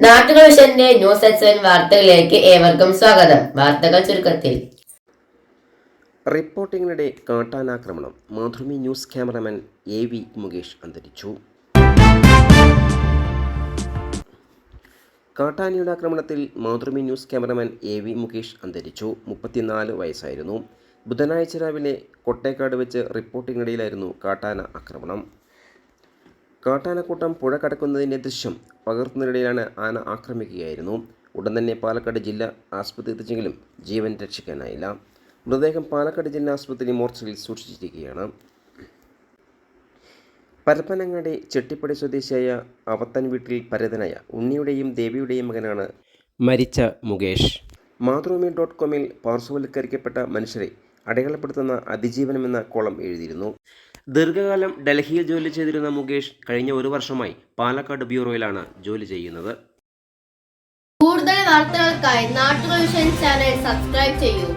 നാട്ടുകൾ വിഷന്റെ news എക്സൻ വാർത്തകളിലേക്ക് ഏവർക്കും സ്വാഗതം. വാർത്തകൾ ചുരുക്കത്തിൽ. റിപ്പോർട്ടിങ്ങിനിടെ കാട്ടാനാക്രമണം. Mathrubhumi news cameraman A V Mukesh അന്തരിച്ചു. കാട്ടാനയുടെ ആക്രമണത്തിൽ Mathrubhumi news cameraman A V Mukesh അന്തരിച്ചു. മുപ്പത്തിനാല് വയസ്സായിരുന്നു. ബുധനാഴ്ച രാവിലെ കൊട്ടേക്കാട് വെച്ച് റിപ്പോർട്ടിങ്ങിനിടയിലായിരുന്നു കാട്ടാന ആക്രമണം. കാട്ടാനക്കൂട്ടം പുഴ കടക്കുന്നതിന്റെ ദൃശ്യം പകർത്തുന്നതിനിടയിലാണ് ആന ആക്രമിക്കുകയായിരുന്നു. ഉടൻ തന്നെ പാലക്കാട് ജില്ലാ ആസ്പത്രി എത്തിച്ചെങ്കിലും ജീവൻ രക്ഷിക്കാനായില്ല. മൃതദേഹം പാലക്കാട് ജില്ലാ ആസ്പത്രി മോർച്ചറിൽ സൂക്ഷിച്ചിരിക്കുകയാണ്. പരപ്പനങ്ങാടി ചെട്ടിപ്പടി സ്വദേശിയായ അവത്തൻ വീട്ടിൽ പരതനായ ഉണ്ണിയുടെയും ദേവിയുടെയും മകനാണ് മരിച്ച മുകേഷ്. മാതൃഭൂമി ഡോട്ട് കോമിൽ പാർശ്വവൽക്കരിക്കപ്പെട്ട മനുഷ്യരെ അടയാളപ്പെടുത്തുന്ന അതിജീവനമെന്ന കോളം എഴുതിയിരുന്നു. ദീർഘകാലം ഡൽഹിയിൽ ജോലി ചെയ്തിരുന്ന മുകേഷ് കഴിഞ്ഞ ഒരു വർഷമായി പാലക്കാട് ബ്യൂറോയിലാണ് ജോലി ചെയ്യുന്നത്. കൂടുതൽ വാർത്തകൾക്കായി നാട്ടുകൾ ചാനൽ സബ്സ്ക്രൈബ് ചെയ്യൂ.